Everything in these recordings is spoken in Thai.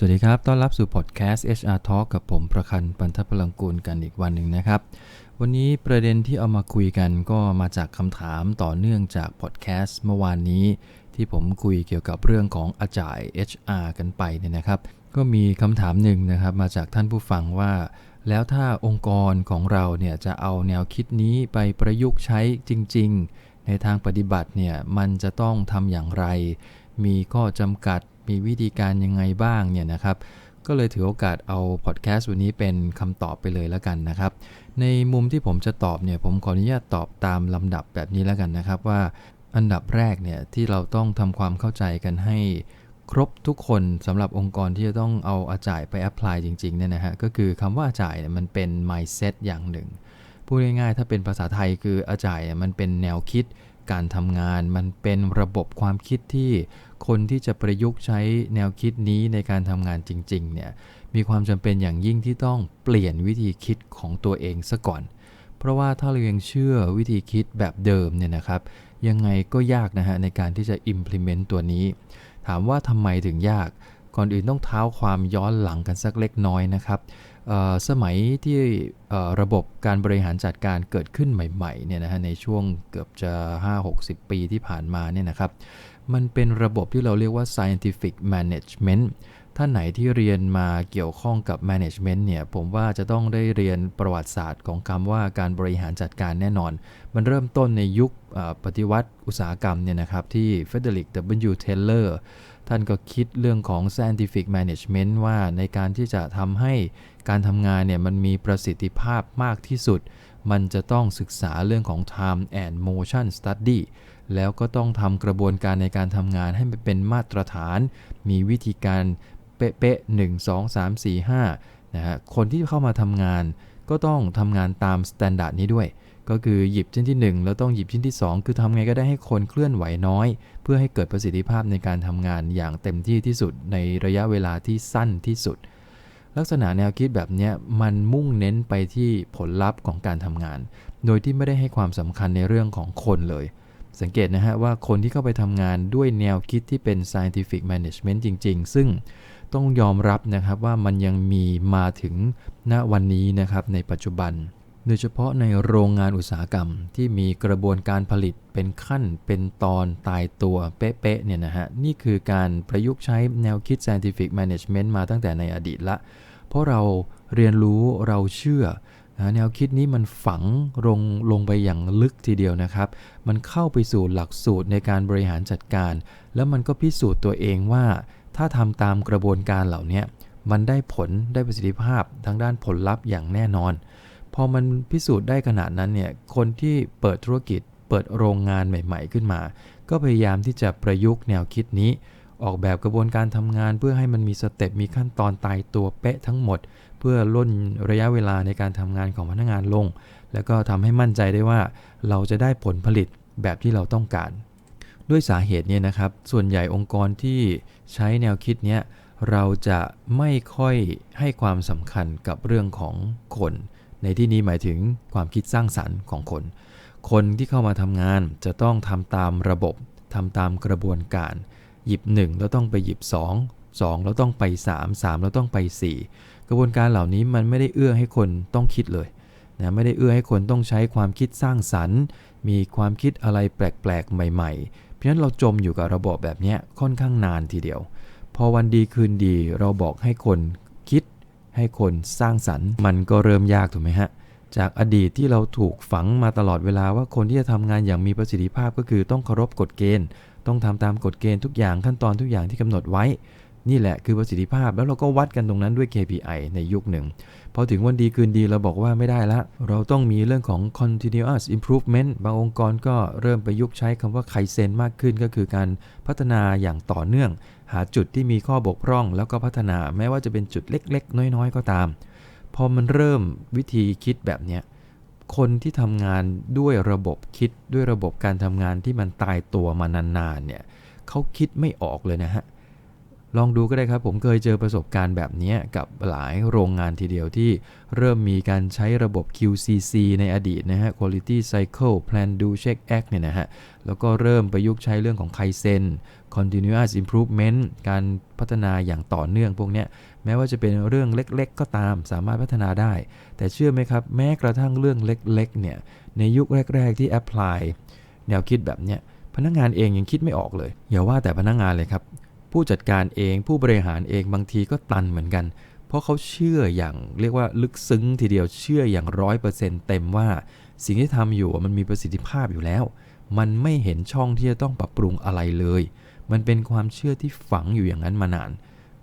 สวัสดีครับ ต้อนรับสู่พอดแคสต์ HR Talk กับผมประคันปันทพลังกูลกันอีกวันหนึ่งนะครับ วันนี้ประเด็นที่เอามาคุยกันก็มาจากคำถามต่อเนื่องจากพอดแคสต์เมื่อวานนี้ ที่ผมคุยเกี่ยวกับเรื่องของอาจ่าย HR กันไปเนี่ยนะครับ ก็มีคำถามหนึ่งนะครับมาจากท่านผู้ฟังว่า แล้วถ้าองค์กรของเราเนี่ยจะเอาแนวคิดนี้ไปประยุกต์ใช้จริง ๆ ในทางปฏิบัติเนี่ยมันจะต้องทำอย่างไร มีข้อจำกัด มีวิธีการยังไงบ้างเนี่ยนะครับ ก็เลยถือโอกาสเอาพอดแคสต์วันนี้เป็นคำตอบไปเลยแล้วกันนะครับ ในมุมที่ผมจะตอบเนี่ยผมขออนุญาตตอบตามลำดับแบบนี้แล้วกันนะครับว่าอันดับแรกเนี่ยที่เราต้องทำความเข้าใจกันให้ครบทุกคนสำหรับองค์กรที่จะต้องเอาอาจ่ายไปแอพพลายจริงๆเนี่ยนะฮะก็คือคำว่าอาจ่ายเนี่ยมันเป็น mindset อย่างหนึ่งพูดง่ายๆถ้าเป็นภาษาไทยคืออาจ่ายมันเป็นแนวคิด การทำงานมันเป็นระบบความคิดที่คนที่จะประยุกต์ใช้แนวคิดนี้ในการทำงานจริงๆเนี่ยมีความจำเป็นอย่างยิ่งที่ต้องเปลี่ยนวิธีคิดของตัวเองซะก่อน เพราะว่าถ้าเรายังเชื่อวิธีคิดแบบเดิมเนี่ยนะครับ ยังไงก็ยากนะฮะในการที่จะ implement ตัวนี้ ถามว่าทำไมถึงยาก ก่อนอื่นต้องเท้าความย้อนหลังกันสักเล็กน้อยนะครับ สมัยที่ระบบการบริหารจัดการเกิดขึ้นใหม่ๆเนี่ยนะฮะในช่วงเกือบจะ 5-60 ปีที่ผ่านมาเนี่ยนะครับ มันเป็นระบบที่เราเรียกว่า scientific management ท่านไหนที่เรียนมาเกี่ยวข้องกับ management เนี่ย ผมว่าจะต้องได้เรียนประวัติศาสตร์ของคำว่าการบริหารจัดการแน่นอน มันเริ่มต้นในยุคปฏิวัติอุตสาหกรรมเนี่ยนะครับที่เฟเดริก W. Taylor ท่านก็คิดเรื่องของ scientific management ว่าในการที่จะทำให้การทำงานเนี่ยมันมีประสิทธิภาพมากที่สุด มันจะต้องศึกษาเรื่องของ time and motion study แล้วก็ต้องทำกระบวนการในการทำงานให้มันเป็นมาตรฐาน มีวิธีการเป๊ะๆ1 2 3 4 5นะฮะ คนที่เข้ามาทำงานก็ต้องทำงานตามสแตนดาร์ดนี้ด้วย ก็คือหยิบชิ้นที่ 1 แล้วต้องหยิบชิ้นที่ 2 คือทำไงก็ได้ให้คนเคลื่อนไหวน้อย เพื่อให้เกิดประสิทธิภาพในการทำงานอย่างเต็มที่ที่สุดในระยะเวลาที่สั้นที่สุด ลักษณะแนวคิดแบบนี้มันมุ่งเน้นไปที่ผลลัพธ์ของการทำงาน โดยที่ไม่ได้ให้ความสำคัญในเรื่องของคนเลย สังเกตนะฮะว่าคนที่เข้าไปทำงานด้วยแนวคิดที่เป็น scientific management จริง ๆ ซึ่งต้องยอมรับนะครับว่ามันยังมีมาถึงณวันนี้นะครับในปัจจุบัน โดยเฉพาะในโรงงานอุตสาหกรรมที่มีกระบวนการผลิตเป็นขั้นเป็นตอนตายตัวเป๊ะๆเนี่ยนะฮะ นี่คือการประยุกต์ใช้แนวคิด scientific management มาตั้งแต่ในอดีตละ เพราะเราเรียนรู้เราเชื่อนะแนวคิดนี้มันฝังลงลงไปอย่างลึกทีเดียวนะครับ มันเข้าไปสู่หลักสูตรในการบริหารจัดการ แล้วมันก็พิสูจน์ตัวเองว่า ถ้าทำตามกระบวนการเหล่านี้มันได้ผลได้ประสิทธิภาพทางด้านผลลัพธ์อย่างแน่นอน อมันพิสูจน์ได้ขนาดนั้นเนี่ยคนที่เปิดธุรกิจ เปิดโรงงานใหม่ ๆ ขึ้นมา ก็พยายามที่จะประยุกต์แนวคิดนี้ ออกแบบกระบวนการทำงานเพื่อให้มันมีสเต็ปมีขั้นตอนตายตัวเป๊ะทั้งหมด เพื่อล่นระยะเวลาในการทำงานของพนักงานลง แล้วก็ทำให้มั่นใจได้ว่า เราจะได้ผลผลิตแบบที่เราต้องการ ด้วยสาเหตุนี้นะครับ ส่วนใหญ่องค์กรที่ใช้แนวคิดนี้เราจะไม่ค่อยให้ความสำคัญกับเรื่องของคน ในที่นี้หมายถึงความคิดสร้างสรรค์ของคน คนที่เข้ามาทำงานจะต้องทำตามระบบทำตามกระบวนการ หยิบ 1 แล้วต้องไปหยิบ 2 2 แล้วต้องไป 3 3 แล้วต้องไป 4 กระบวนการเหล่านี้มันไม่ได้เอื้อให้คนต้องคิดเลยนะไม่ได้เอื้อให้คนต้องใช้ความคิดสร้างสรรค์ มีความคิดอะไรแปลกๆ ใหม่ๆ เพราะฉะนั้นเราจมอยู่กับระบบแบบนี้ค่อนข้างนานทีเดียว พอวันดีคืนดีเราบอกให้คน ให้คนสร้างสรรค์ มันก็เริ่มยากถูกไหมฮะ จากอดีตที่เราถูกฝังมาตลอดเวลาว่าคนที่จะทำงานอย่างมีประสิทธิภาพก็คือต้องเคารพกฎเกณฑ์ ต้องทำตามกฎเกณฑ์ทุกอย่างขั้นตอนทุกอย่างที่กำหนดไว้ นี่แหละคือประสิทธิภาพแล้วเราก็วัดกันตรงนั้นด้วย KPI ในยุคหนึ่งพอถึงวันดีคืนดีเราบอกว่าไม่ได้ละ เราต้องมีเรื่องของ continuous improvement บางองค์กรก็เริ่มไปยุกใช้คำว่าไคเซนมากขึ้นก็คือการพัฒนาอย่างต่อเนื่อง หาจุดที่มีข้อบกพร่องแล้วก็พัฒนาแม้ว่าจะเป็นจุดเล็ก ๆ น้อย ๆ ก็ตาม พอมันเริ่มวิธีคิดแบบนี้คนที่ทำงานด้วยระบบคิดด้วยระบบการทำงานที่มันตายตัวมานานๆเนี่ยเขาคิดไม่ออกเลยนะฮะ ลองดูก็ได้ครับ ผมเคยเจอประสบการณ์แบบนี้กับหลายโรงงานทีเดียวที่เริ่มมีการใช้ระบบ QCC ในอดีตนะฮะ Quality Cycle Plan Do Check Act เนี่ยนะฮะ แล้วก็เริ่มประยุกต์ใช้เรื่องของ Kaizen Continuous Improvement การพัฒนาอย่างต่อเนื่องพวกนี้แม้ว่าจะเป็นเรื่องเล็กๆ ก็ตามสามารถพัฒนาได้ แต่เชื่อไหมครับ แม้กระทั่งเรื่องเล็กๆเนี่ยในยุคแรก ๆ ที่ apply แนวคิดแบบเนี้ยพนักงานเองยังคิดไม่ออกเลยอย่าว่าแต่พนักงานเลยครับ ผู้จัดการเองผู้บริหารเองบางทีก็ตันเหมือนกัน เพราะเขาเชื่ออย่างเรียกว่าลึกซึ้งทีเดียวเชื่ออย่างร้อยเปอร์เซ็นต์เต็มว่า สิ่งที่ทำอยู่มันมีประสิทธิภาพอยู่แล้ว มันไม่เห็นช่องที่จะต้องปรับปรุงอะไรเลย มันเป็นความเชื่อที่ฝังอยู่อย่างนั้นมานาน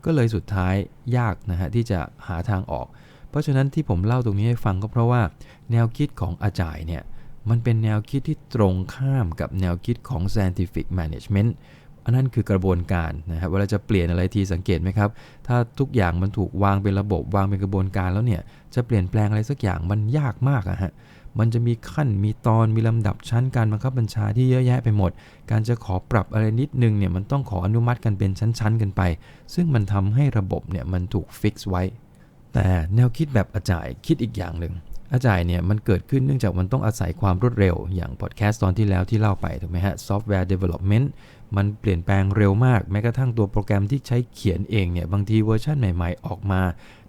ก็เลยสุดท้ายยากนะฮะที่จะหาทางออก เพราะฉะนั้นที่ผมเล่าตรงนี้ให้ฟังก็เพราะว่า แนวคิดของอาจารย์เนี่ยมันเป็นแนวคิดที่ตรงข้ามกับแนวคิดของ scientific management อันนั้นคือกระบวนการนะครับเวลาจะเปลี่ยนอะไรทีสังเกตไหมครับ ถ้าทุกอย่างมันถูกวางเป็นระบบวางเป็นกระบวนการแล้วเนี่ยจะเปลี่ยนแปลงอะไรสักอย่างมันยากมากอะฮะมันจะมีขั้นมีตอนมีลำดับชั้นการบังคับบัญชาที่เยอะแยะไปหมด การจะขอปรับอะไรนิดนึงเนี่ยมันต้องขออนุมัติกันเป็นชั้นๆกันไป ซึ่งมันทำให้ระบบเนี่ยมันถูกฟิกซ์ไว้ แต่แนวคิดแบบอาจารย์คิดอีกอย่างหนึ่งอาจารย์เนี่ยมันเกิดขึ้นเนื่องจากมันต้องอาศัยความรวดเร็ว อย่างพอดแคสต์ตอนที่แล้วที่เล่าไปถูกไหมฮะซอฟต์แวร์เดเวล็อปเมนต์ มันเปลี่ยนแปลงเร็วมาก แม้กระทั่งตัวโปรแกรมที่ใช้เขียนเองเนี่ยบางทีเวอร์ชันใหม่ ๆ ออกมา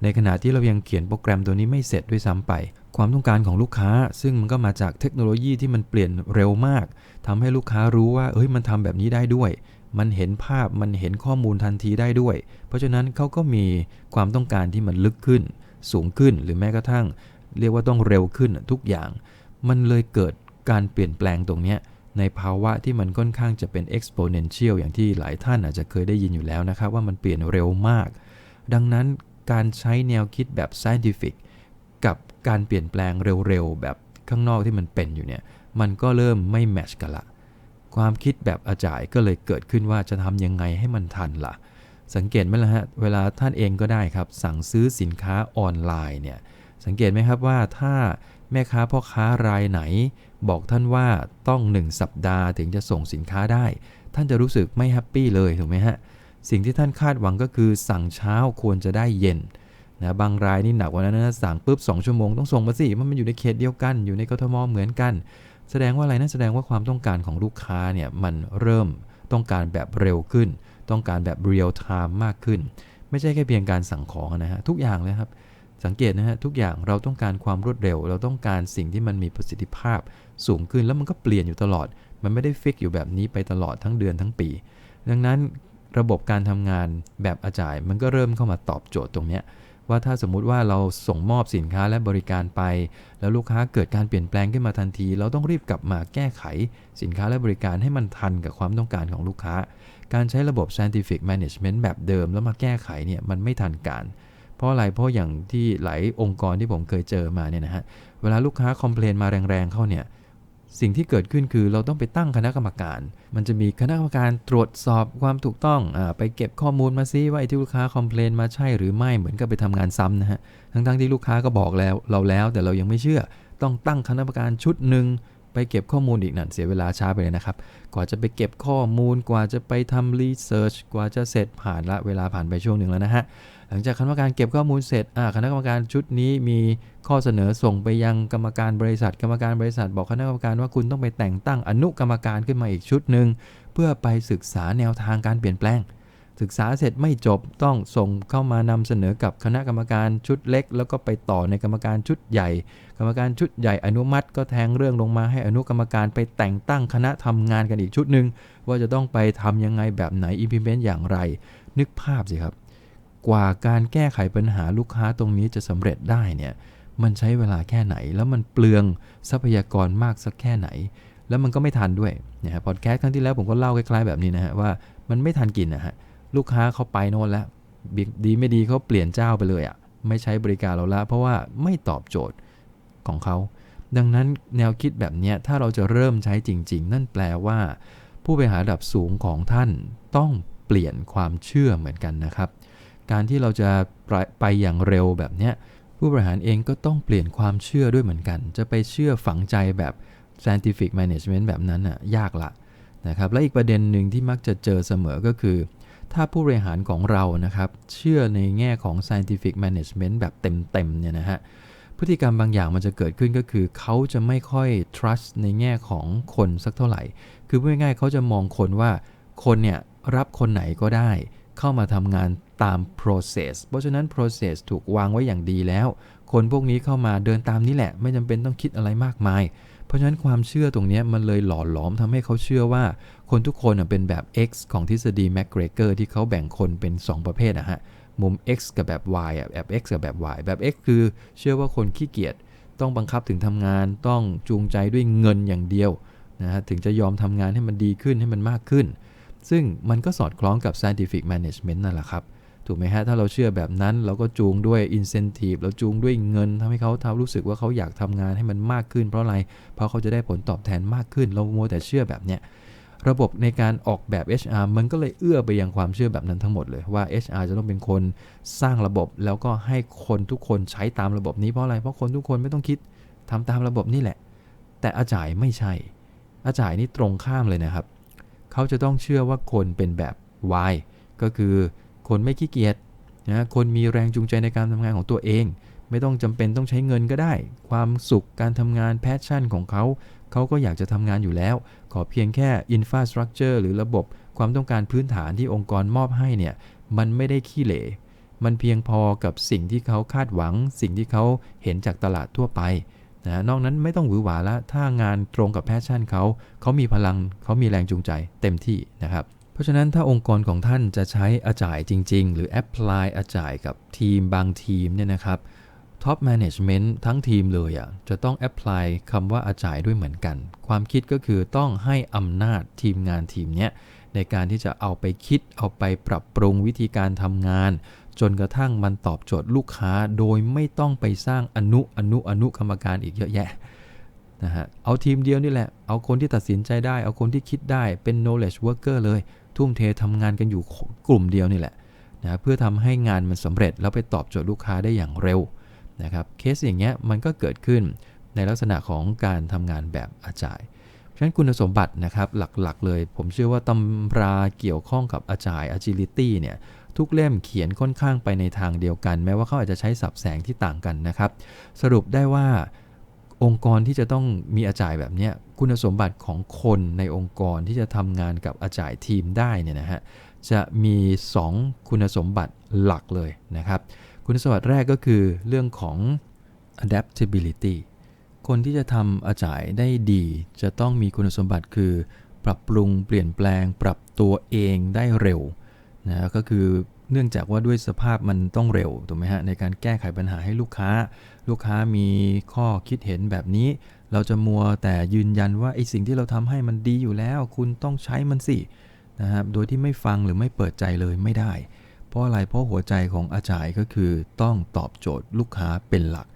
ในขณะที่เรายังเขียนโปรแกรมตัวนี้ไม่เสร็จด้วยซ้ำไป ความต้องการของลูกค้า ซึ่งมันก็มาจากเทคโนโลยีที่มันเปลี่ยนเร็วมากทำให้ลูกค้ารู้ว่าเอ้ยมันทำแบบนี้ได้ด้วย มันเห็นภาพมันเห็นข้อมูลทันทีได้ด้วย เพราะฉะนั้นเขาก็มีความต้องการที่มันลึกขึ้น สูงขึ้นหรือแม้กระทั่ง เรียกว่าต้องเร็วขึ้นทุกอย่าง มันเลยเกิดการเปลี่ยนแปลงตรงนี้ ในภาวะที่มันค่อนข้างจะเป็น exponential อย่างที่หลายท่านอาจจะเคยได้ยินอยู่แล้วนะครับ ว่ามันเปลี่ยนเร็วมาก ดังนั้นการใช้แนวคิดแบบ scientific กับการเปลี่ยนแปลงเร็วๆ แบบข้างนอกที่มันเป็นอยู่เนี่ย มันก็เริ่มไม่แมชกันละ ความคิดแบบอาจายก็เลยเกิดขึ้นว่าจะทำยังไงให้มันทันละ่ะ สังเกตไหมล่ะฮะ เวลาท่านเองก็ได้ครับ สั่งซื้อสินค้าออนไลน์เนี่ย สังเกตไหมครับว่าถ้าแม่ค้าพ่อค้ารายไหน บอกท่านว่าต้อง 1 สัปดาห์ถึงจะส่งสินค้าได้ ท่านจะรู้สึกไม่แฮปปี้เลยถูกไหมฮะ สิ่งที่ท่านคาดหวังก็คือสั่งเช้าควรจะได้เย็นนะบางรายนี่หนักกว่านั้นนะสั่งปุ๊บ2ชั่วโมงต้องส่งมาสิมันมันอยู่ในเขตเดียวกัน อยู่ในกทมเหมือนกัน แสดงว่าอะไรนั่นแสดงว่าความต้องการของลูกค้าเนี่ยมันเริ่มต้องการแบบเร็วขึ้น ต้องการแบบเรียลไทม์มากขึ้น ไม่ใช่แค่เพียงการสั่งของนะฮะทุกอย่างเลยครับ สังเกตนะฮะทุกอย่างเราต้องการความรวดเร็ว เราต้องการสิ่งที่มันมีประสิทธิภาพสูงขึ้นแล้วมันก็เปลี่ยนอยู่ตลอด มันไม่ได้ฟิกอยู่แบบนี้ไปตลอดทั้งเดือนทั้งปี ดังนั้นระบบการทำงานแบบอาจายมันก็เริ่มเข้ามาตอบโจทย์ตรงนี้ว่าถ้าสมมุติว่าเราส่งมอบสินค้าและบริการไป แล้วลูกค้าเกิดการเปลี่ยนแปลงขึ้นมาทันที เราต้องรีบกลับมาแก้ไข สินค้าและบริการให้มันทันกับความต้องการของลูกค้า การใช้ระบบ scientific management แบบเดิมแล้วมาแก้ไขเนี่ยมันไม่ทันการเเพราะอะไรเพราะอย่างที่หลายองค์กรที่ผมเคยเจอมาเนี่ยนะฮะเวลาลูกค้าคอมเพลนมาแรงๆเข้าเนี่ยสิ่งที่เกิดขึ้นคือเราต้องไปตั้งคณะกรรมการ มันจะมีคณะกรรมการตรวจสอบความถูกต้องอไปเก็บข้อมูลมาซิว่าไอ้ที่ลูกค้าคอมเพลนมาใช่หรือไม่เหมือนกับไปทำงานซ้ำนะฮะทั้งๆที่ลูกค้าก็บอกแล้วเราแล้วแต่เรายังไม่เชื่อ ต้องตั้งคณะกรรมการชุดหนึ่ง ไปเก็บข้อมูลอีกนั่นเสียเวลาช้าไปเลยนะครับ กว่าจะไปเก็บข้อมูล กว่าจะไปทำรีเสิร์ชกว่าจะเสร็จผ่านละเวลาผ่านไปช่วงหนึ่งแล้วนะฮะ หลังจากคณะกรรมการเก็บข้อมูลเสร็จคณะกรรมการชุดนี้มีข้อเสนอส่งไปยังกรรมการบริษัท กรรมการบริษัท บอกคณะกรรมการว่าคุณต้องไปแต่งตั้งอนุกรรมการขึ้นมาอีกชุดหนึ่งเพื่อไปศึกษาแนวทางการเปลี่ยนแปลง ศึกษาเสร็จไม่จบต้องส่งเข้ามานำเสนอกับคณะกรรมการชุดเล็ก แล้วก็ไปต่อในกรรมการชุดใหญ่ กรรมการชุดใหญ่อนุมัติก็แทงเรื่องลงมาให้อนุกรรมการไปแต่งตั้งคณะทำงานกันอีกชุดหนึ่งว่าจะต้องไปทำยังไงแบบไหน implement อย่างไร นึกภาพสิครับ กว่าการแก้ไขปัญหาลูกค้าตรงนี้จะสำเร็จได้เนี่ยมันใช้เวลาแค่ไหน แล้วมันเปลืองทรัพยากรมากสักแค่ไหน แล้วมันก็ไม่ทันด้วยนะฮะพอดแคสต์ครั้งที่แล้วผมก็เล่าคล้ายๆแบบนี้นะฮะว่ามันไม่ทันกินนะฮะ ลูกค้าเขาไปโน่นแล้วดีไม่ดีเขาเปลี่ยนเจ้าไปเลยอะ่ะไม่ใช้บริการเราละเพราะว่าไม่ตอบโจทย์ของเขา ดังนั้นแนวคิดแบบนี้ถ้าเราจะเริ่มใช้จริง ๆ นั่นแปลว่า ผู้บริหารระดับสูงของท่านต้องเปลี่ยนความเชื่อเหมือนกันนะครับ การที่เราจะไปอย่างเร็วแบบนี้ผู้บริหารเองก็ต้องเปลี่ยนความเชื่อด้วยเหมือนกัน จะไปเชื่อฝังใจแบบ scientific management แบบนั้นน่ะยากละนะครับ และอีกประเด็นหนึ่งที่มักจะเจอเสมอก็คือ ถ้าผู้บริหารของเรานะครับ เชื่อในแง่ของ scientific management แบบเต็มๆเนี่ยนะฮะพฤติกรรมบางอย่างมันจะเกิดขึ้นก็คือ เขาจะไม่ค่อย trust ในแง่ของคนสักเท่าไหร่ คือพูดง่ายๆเขาจะมองคนว่าคนเนี่ยรับคนไหนก็ได้ เข้ามาทำงานตาม process เพราะฉะนั้น process ถูกวางไว้อย่างดีแล้ว คนพวกนี้เข้ามาเดินตามนี้แหละ ไม่จำเป็นต้องคิดอะไรมากมาย เพราะฉะนั้นความเชื่อตรงนี้มันเลยหล่อหลอมทำให้เขาเชื่อว่า คนทุกคนเป็นแบบ X ของทฤษฎีแมกเกรเกอร์ที่เขาแบ่งคนเป็น 2 ประเภทนะฮะ มุม X กับแบบ Y แบบ X กับแบบ Y แบบ X คือเชื่อว่าคนขี้เกียจต้องบังคับถึงทำงานต้องจูงใจด้วยเงินอย่างเดียวนะฮะถึงจะยอมทำงานให้มันดีขึ้นให้มันมากขึ้น ซึ่งมันก็สอดคล้องกับ scientific management นั่นแหละครับ ถูกไหมฮะ ถ้าเราเชื่อแบบนั้นเราก็จูงด้วย incentive เราจูงด้วยเงินทำให้เขาทำรู้สึกว่าเขาอยากทำงานให้มันมากขึ้นเพราะอะไร เพราะเขาจะได้ผลตอบแทนมากขึ้น เราโมแต่เชื่อแบบเนี้ยระบบในการออกแบบ HR มันก็เลยเอื้อไปยังความเชื่อแบบนั้นทั้งหมดเลยว่า HR จะต้องเป็นคนสร้างระบบแล้วก็ให้คนทุกคนใช้ตามระบบนี้เพราะอะไร เพราะคนทุกคนไม่ต้องคิดทำตามระบบนี่แหละ แต่อาจายไม่ใช่ อาจายนี่ตรงข้ามเลยนะครับ เขาจะต้องเชื่อว่าคนเป็นแบบ Y ก็คือ คนไม่ขี้เกียจนะคนมีแรงจูงใจในการทำงานของตัวเอง ไม่ต้องจำเป็นต้องใช้เงินก็ได้ ความสุขการทำงานแพชชั่นของเขา เขาก็อยากจะทำงานอยู่แล้ว ขอเพียงแค่ infrastructure หรือระบบความต้องการพื้นฐานที่องค์กรมอบให้เนี่ยมันไม่ได้ขี้เหร่มันเพียงพอกับสิ่งที่เขาคาดหวัง สิ่งที่เขาเห็นจากตลาดทั่วไปนะนอกนั้นไม่ต้องหวือหวาละถ้างานตรงกับแพชชั่นเขา เขามีพลังเขามีแรงจูงใจเต็มที่นะครับ เพราะฉะนั้นถ้าองค์กรของท่านจะใช้อาจ่ายจริง ๆ หรือแอพพลายอาจ่ายกับทีมบางทีมเนี่ยนะครับท็อปแมネจเมนต์ทั้งทีมเลยอะจะต้องแอพพลายคำว่าอาจ่ายด้วยเหมือนกัน ความคิดก็คือต้องให้อำนาจทีมงานทีมเนี้ยในการที่จะเอาไปคิดเอาไปปรับปรุงวิธีการทำงาน จนกระทั่งมันตอบโจทย์ลูกค้าโดยไม่ต้องไปสร้างอนุอนุอนุกรรมการอีกเยอะแยะนะฮะเอาทีมเดียวนี่แหละ เอาคนที่ตัดสินใจได้ เอาคนที่คิดได้เป็น knowledge worker เลย ทุ่มเททำงานกันอยู่กลุ่มเดียวนี่แหละนะเพื่อทำให้งานมันสำเร็จแล้วไปตอบโจทย์ลูกค้าได้อย่างเร็วนะครับเคสอย่างเงี้ยมันก็เกิดขึ้นในลักษณะของการทำงานแบบอาจายฉะนั้นคุณสมบัตินะครับหลักๆ เลย ผมเชื่อว่าตำราเกี่ยวข้องกับอาจาย agility เนี่ยทุกเล่มเขียนค่อนข้างไปในทางเดียวกัน แม้ว่าเขาอาจจะใช้สับแสงที่ต่างกันนะครับ สรุปได้ว่า องค์กรที่จะต้องมีอาจายแบบนี้คุณสมบัติของคนในองค์กรที่จะทำงานกับอาจายทีมได้เนี่ยนะฮะจะมี 2 คุณสมบัติหลักเลยนะครับ คุณสมบัติแรกก็คือเรื่องของ adaptability คนที่จะทำอาจายได้ดี จะต้องมีคุณสมบัติคือ ปรับปรุงเปลี่ยนแปลง ปรับตัวเองได้เร็วนะก็คือ เนื่องจากว่าด้วยสภาพมันต้องเร็วถูกไหมฮะในการแก้ไขปัญหาให้ลูกค้า ลูกค้ามีข้อคิดเห็นแบบนี้ เราจะมัวแต่ยืนยันว่าไอ้สิ่งที่เราทำให้มันดีอยู่แล้ว คุณต้องใช้มันสินะครับโดยที่ไม่ฟังหรือไม่เปิดใจเลยไม่ได้ เพราะอะไรเพราะหัวใจของอาจารย์ก็คือต้องตอบโจทย์ลูกค้าเป็นหลัก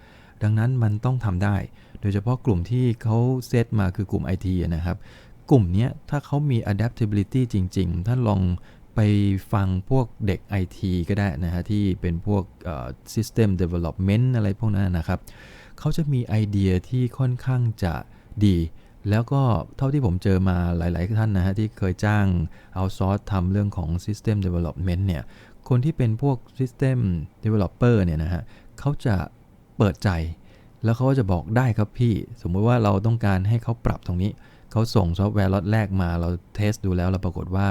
ดังนั้นมันต้องทำได้ โดยเฉพาะกลุ่มที่เขาเซตมาคือกลุ่ม IT นะครับกลุ่มนี้ถ้าเขามี adaptability จริง ๆ ท่านลอง ไปฟังพวกเด็ก IT ก็ได้นะฮะ ที่เป็นพวก system development อะไรพวกนั้นนะครับ เขาจะมีไอเดียที่ค่อนข้างจะดี แล้วก็เท่าที่ผมเจอมาหลาย ๆ ท่านนะฮะ ที่เคยจ้างเอาซอสทำเรื่องของ system development เนี่ย คนที่เป็นพวก system developer เนี่ยนะฮะเขาจะเปิดใจ แล้วเขาก็จะบอกได้ครับพี่ สมมติว่าเราต้องการให้เขาปรับตรงนี้ เขาส่งซอฟต์แวร์ล็อตแรกมาเราเทสดูแล้วเราปรากฏว่า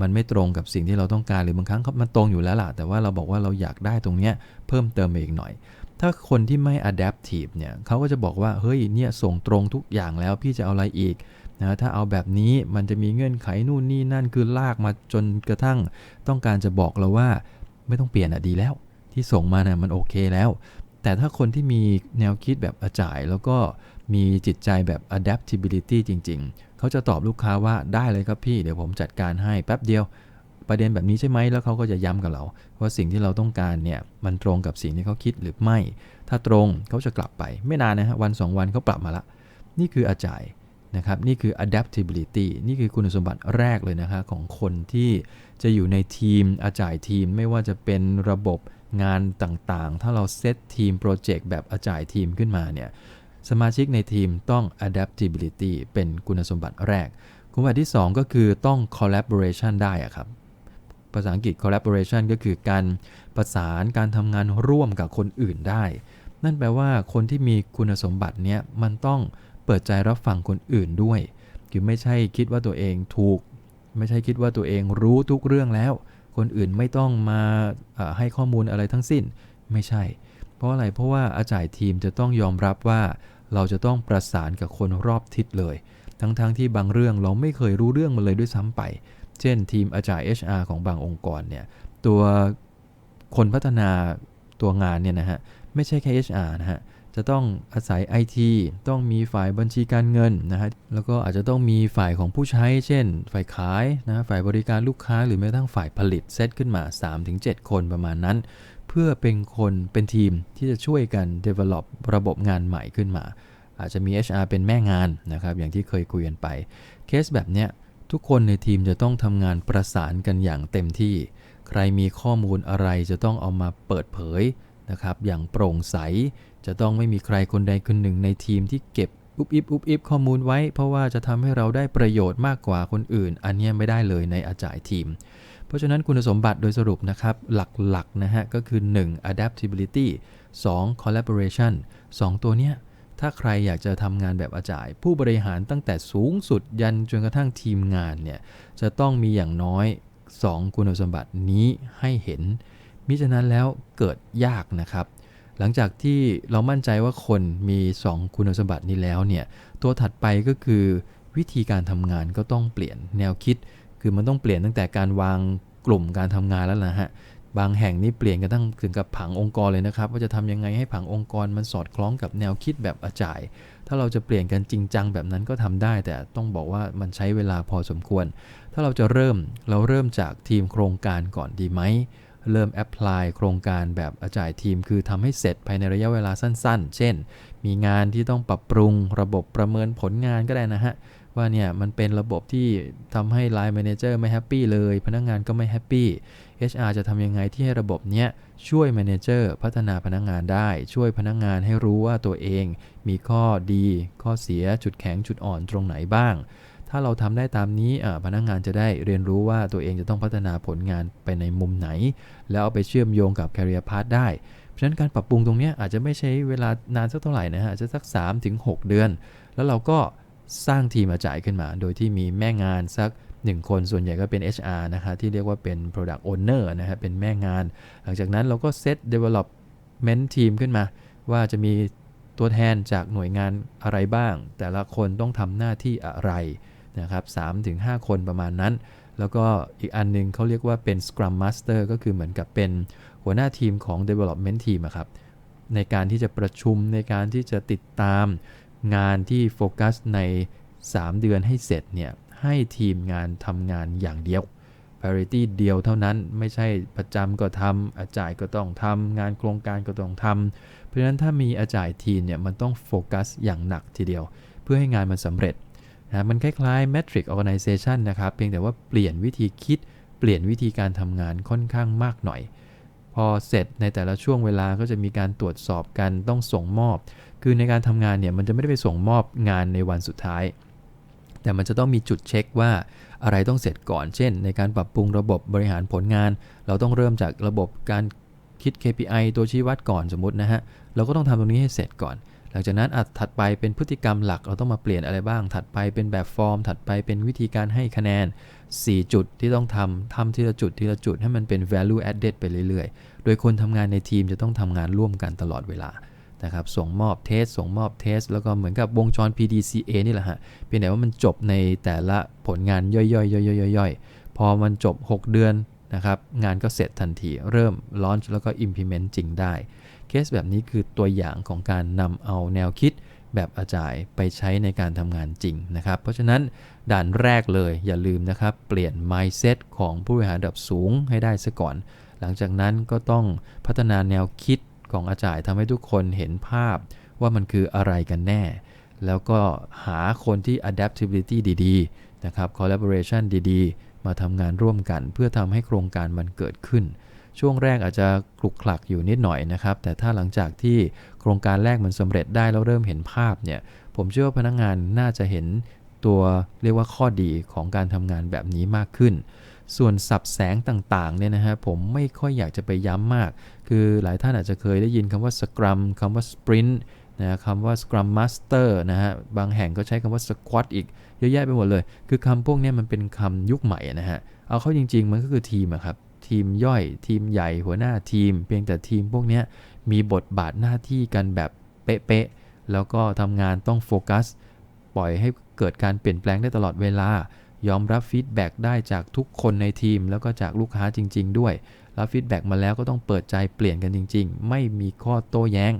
มันไม่ตรงกับสิ่งที่เราต้องการหรือบางครั้งมันตรงอยู่แล้วล่ะ แต่ว่าเราบอกว่าเราอยากได้ตรงเนี้ยเพิ่มเติมอีกหน่อย ถ้าคนที่ไม่ adaptive เนี่ยเขาก็จะบอกว่าเฮ้ยเนี่ยส่งตรงทุกอย่างแล้วพี่จะเอาอะไรอีกนะถ้าเอาแบบนี้มันจะมีเงื่อนไขนู่นนี่นั่นคือลากมาจนกระทั่ง ต้องการจะบอกเราว่าไม่ต้องเปลี่ยนอะดีแล้ว ที่ส่งมานะ่ะมันโอเคแล้ว แต่ถ้าคนที่มีแนวคิดแบบอาจายแล้วก็ มีจิตใจแบบ adaptability จริง ๆ เขาจะตอบลูกค้าว่าได้เลยครับพี่ เดี๋ยวผมจัดการให้แป๊บเดียว ประเด็นแบบนี้ใช่ไหมแล้วเขาก็จะย้ำกับเรา ว่าสิ่งที่เราต้องการเนี่ยมันตรงกับสิ่งที่เขาคิดหรือไม่ ถ้าตรงเขาจะกลับไปไม่นานนะฮะวัน 2 วันเขาปรับมาละ นี่คืออาจายนะครับนี่คือ adaptability นี่คือคุณสมบัติแรกเลยนะคะของคนที่จะอยู่ในทีมอาจายทีม ไม่ว่าจะเป็นระบบงานต่างๆ ถ้าเราเซตทีมโปรเจกต์แบบอาจายทีมขึ้นมาเนี่ย สมาชิกในทีมต้อง adaptability เป็นคุณสมบัติแรก คุณสมบัติที่ 2 ก็คือต้อง collaboration ได้อะครับ ภาษาอังกฤษ collaboration ก็คือการประสานการทำงานร่วมกับคนอื่นได้ นั่นแปลว่าคนที่มีคุณสมบัติเนี้ยมันต้องเปิดใจรับฟังคนอื่นด้วย คือไม่ใช่คิดว่าตัวเองถูก ไม่ใช่คิดว่าตัวเองรู้ทุกเรื่องแล้ว คนอื่นไม่ต้องมาให้ข้อมูลอะไรทั้งสิ้น ไม่ใช่ ราะอะไรเพราะว่าอาจารย์ทีมจะต้องยอมรับว่า เราจะต้องประสานกับคนรอบทิศเลย ทั้งๆทที่บางเรื่องเราไม่เคยรู้เรื่องมาเลยด้วยซ้ำไป เช่น ทีมอาจารย์ HR ของบางองค์กรเนี่ยตัวคนพัฒนาตัวงานเนี่ยนะฮะไม่ใช่แค่ HR นะฮะจะต้องอาศัย IT ต้องมีฝ่ายบัญชีการเงินนะฮะ แล้วก็อาจจะต้องมีฝ่ายของผู้ใช้ เช่น ฝ่ายขายนะ ฝ่ายบริการลูกค้า หรือแม้กระทั่งฝ่ายผลิตเซตขึ้นมา 3-7 คนประมาณนั้น เพื่อเป็นคนเป็นทีมที่จะช่วยกัน develop ระบบงานใหม่ขึ้นมา อาจจะมี HR เป็นแม่งานนะครับอย่างที่เคยคุยกันไป เคสแบบเนี้ยทุกคนในทีมจะต้องทำงานประสานกันอย่างเต็มที่ ใครมีข้อมูลอะไรจะต้องเอามาเปิดเผยนะครับอย่างโปร่งใส จะต้องไม่มีใครคนใดคนหนึ่งในทีมที่เก็บอุบอิบอุบอิบข้อมูลไว้ เพราะว่าจะทำให้เราได้ประโยชน์มากกว่าคนอื่น อันนี้ไม่ได้เลยในอาจายทีม ราะฉะนั้นคุณสมบัติโดยสรุปนะครับ หลักๆนะฮะก็คือ 1. adaptability 2. collaboration 2 ตัวเนี้ยถ้าใครอยากจะทำงานแบบอาจาย ผู้บริหารตั้งแต่สูงสุดยันจนกระทั่งทีมงานเนี่ยจะต้องมีอย่างน้อย 2 คุณสมบัตินี้ให้เห็น มิฉะนั้นแล้วเกิดยากนะครับ หลังจากที่เรามั่นใจว่าคนมี 2 คุณสมบัตินี้แล้วเนี่ยตัวถัดไปก็คือวิธีการทำงานก็ต้องเปลี่ยนแนวคิด คือมันต้องเปลี่ยนตั้งแต่การวางกลุ่มการทำงานแล้วนะฮะบางแห่งนี่เปลี่ยนกันตั้งถึงกับผังองค์กรเลยนะครับ ว่าจะทำยังไงให้ผังองค์กรมันสอดคล้องกับแนวคิดแบบอาจาย ถ้าเราจะเปลี่ยนกันจริงจังแบบนั้นก็ทำได้ แต่ต้องบอกว่ามันใช้เวลาพอสมควร ถ้าเราจะเริ่มเราเริ่มจากทีมโครงการก่อนดีไหมเริ่มแอพพลายโครงการแบบอาจายทีม คือทำให้เสร็จภายในระยะเวลาสั้น ๆ เช่น มีงานที่ต้องปรับปรุงระบบประเมินผลงานก็ได้นะฮะ ว่าเนี่ยมันเป็นระบบที่ทำให้ Line Manager ไม่แฮปปี้เลย พนักงงานก็ไม่แฮปปี้ HR จะทำยังไงที่ให้ระบบเนี้ยช่วย Manager พัฒนาพนักงงานได้ ช่วยพนักงงานให้รู้ว่าตัวเอง มีข้อดี ข้อเสียจุดแข็งจุดอ่อนตรงไหนบ้าง ถ้าเราทำได้ตามนี้พนักงงานจะได้เรียนรู้ว่าตัวเองจะต้องพัฒนาผลงานไปในมุมไหน แล้วเอาไปเชื่อมโยงกับ Career Path ได้เพราะฉะนั้นการปรับปรุงตรงนี้อาจจะไม่ใช้เวลานานสักเท่าไหร่นะฮะจะสัก 3-6 เดือน แล้วเราก็ สร้างทีมมาจ่ายขึ้นมา โดยที่มีแม่งานสัก 1 คนส่วนใหญ่ก็เป็น HR นะคะ ที่เรียกว่าเป็น Product Owner นะฮะเป็นแม่งาน หลังจากนั้นเราก็เซต Development Team ขึ้นมา ว่าจะมีตัวแทนจากหน่วยงานอะไรบ้าง แต่ละคนต้องทำหน้าที่อะไรนะครับ3-5 คนประมาณนั้น แล้วก็อีกอันนึงเขาเรียกว่าเป็น Scrum Master ก็คือเหมือนกับเป็นหัวหน้าทีมของ Development Team ครับในการที่จะประชุมในการที่จะติดตาม งานที่โฟกัสใน 3 เดือนให้เสร็จเนี่ยให้ทีมงานทำงานอย่างเดียว parity เดียวเท่านั้นไม่ใช่ประจำก็ทำอาจายก็ต้องทำงานโครงการก็ต้องทำเพราะฉะนั้นถ้ามีอาจายทีมเนี่ยมันต้องโฟกัสอย่างหนักทีเดียว เพื่อให้งานมันสำเร็จนะมันคล้ายๆ metric organization นะครับ เพียงแต่ว่าเปลี่ยนวิธีคิดเปลี่ยนวิธีการทำงานค่อนข้างมากหน่อย พอเสร็จในแต่ละช่วงเวลาก็จะมีการตรวจสอบกันต้องส่งมอบ คือในการทำงานเนี่ยมันจะไม่ได้ไปส่งมอบงานในวันสุดท้าย แต่มันจะต้องมีจุดเช็คว่าอะไรต้องเสร็จก่อน เช่น ในการปรับปรุงระบบบริหารผลงาน เราต้องเริ่มจากระบบการคิด KPI ตัวชี้วัดก่อนสมมตินะฮะ เราก็ต้องทำตรงนี้ให้เสร็จก่อน หลังจากนั้นอัดถัดไปเป็นพฤติกรรมหลัก เราต้องมาเปลี่ยนอะไรบ้าง ถัดไปเป็นแบบฟอร์ม ถัดไปเป็นวิธีการให้คะแนน 4 จุดที่ต้องทำทำทีละจุดทีละจุดให้มันเป็น value added ไปเรื่อยๆ โดยคนทำงานในทีมจะต้องทำงานร่วมกันตลอดเวลานะครับส่งมอบเทส ส่งมอบเทส แล้วก็เหมือนกับวงจร PDCA นี่แหละฮะเพียงแต่ว่ามันจบในแต่ละผลงานย่อยๆๆๆพอมันจบ 6 เดือนนะครับงานก็เสร็จทันทีเริ่มลอนช์แล้วก็ implement จริงได้ เคสแบบนี้คือตัวอย่างของการนำเอาแนวคิดแบบอาจายไปใช้ในการทำงานจริงนะครับ เพราะฉะนั้น ด่านแรกเลยอย่าลืมนะครับ เปลี่ยน mindset ของผู้บริหารระดับสูงให้ได้ซะก่อน หลังจากนั้นก็ต้องพัฒนาแนวคิดของอาจารย์ทำให้ทุกคนเห็นภาพว่ามันคืออะไรกันแน่ แล้วก็หาคนที่ adaptability ดีๆ นะครับ collaboration ดีๆ มาทำงานร่วมกัน เพื่อทำให้โครงการมันเกิดขึ้น ช่วงแรกอาจจะคลุกคลักอยู่นิดหน่อยนะครับ แต่ถ้าหลังจากที่โครงการแรกมันสำเร็จได้แล้วเริ่มเห็นภาพเนี่ย ผมเชื่อว่าพนักงงานน่าจะเห็น ตัวเรียกว่าข้อดีของการทำงานแบบนี้มากขึ้น ส่วนสับแสงต่างๆเนี่ยนะฮะผมไม่ค่อยอยากจะไปย้ำมาก คือหลายท่านอาจจะเคยได้ยินคำว่า Scrum คำว่า Sprint นะคำว่า Scrum Master นะฮะ บางแห่งก็ใช้คำว่า Squad อีก เยอะแยะไปหมดเลย คือคำพวกนี้มันเป็นคำยุคใหม่นะฮะ เอาเข้าจริง ๆ มันก็คือทีมครับ ทีมย่อย ทีมใหญ่ หัวหน้าทีม เพียงแต่ทีมพวกนี้มีบทบาทหน้าที่กันแบบเป๊ะๆ แล้วก็ทำงานต้องโฟกัส ปล่อยให้เกิดการเปลี่ยนแปลงได้ตลอดเวลา ยอมรับฟีดแบ็กได้จากทุกคนในทีม แล้วก็จากลูกค้าจริง ๆ ด้วยรับฟีดแบ็กมาแล้วก็ต้องเปิดใจเปลี่ยนกันจริง ๆ ไม่มีข้อโต้แย้ง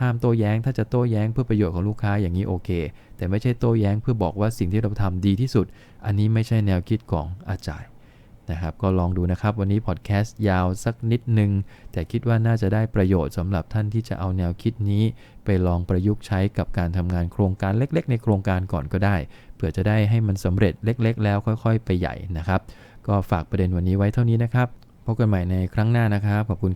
ห้ามโต้แย้งถ้าจะโต้แย้งเพื่อประโยชน์ของลูกค้าอย่างนี้โอเค แต่ไม่ใช่โต้แย้งเพื่อบอกว่าสิ่งที่เราทำดีที่สุด อันนี้ไม่ใช่แนวคิดของอาจารย์นะครับก็ลองดูนะครับ วันนี้พอดแคสต์ยาวสักนิดนึง แต่คิดว่าน่าจะได้ประโยชน์สำหรับท่านที่จะเอาแนวคิดนี้ ไปลองประยุกต์ใช้กับการทำงานโครงการเล็ก ๆ ในโครงการก่อนก็ได้เผื่อจะได้ให้มันสำเร็จเล็ก ๆ แล้วค่อย ๆ ไปใหญ่นะครับ ก็ฝากประเด็นวันนี้ไว้เท่านี้นะครับพบกันใหม่ในครั้งหน้านะครับขอบคุณ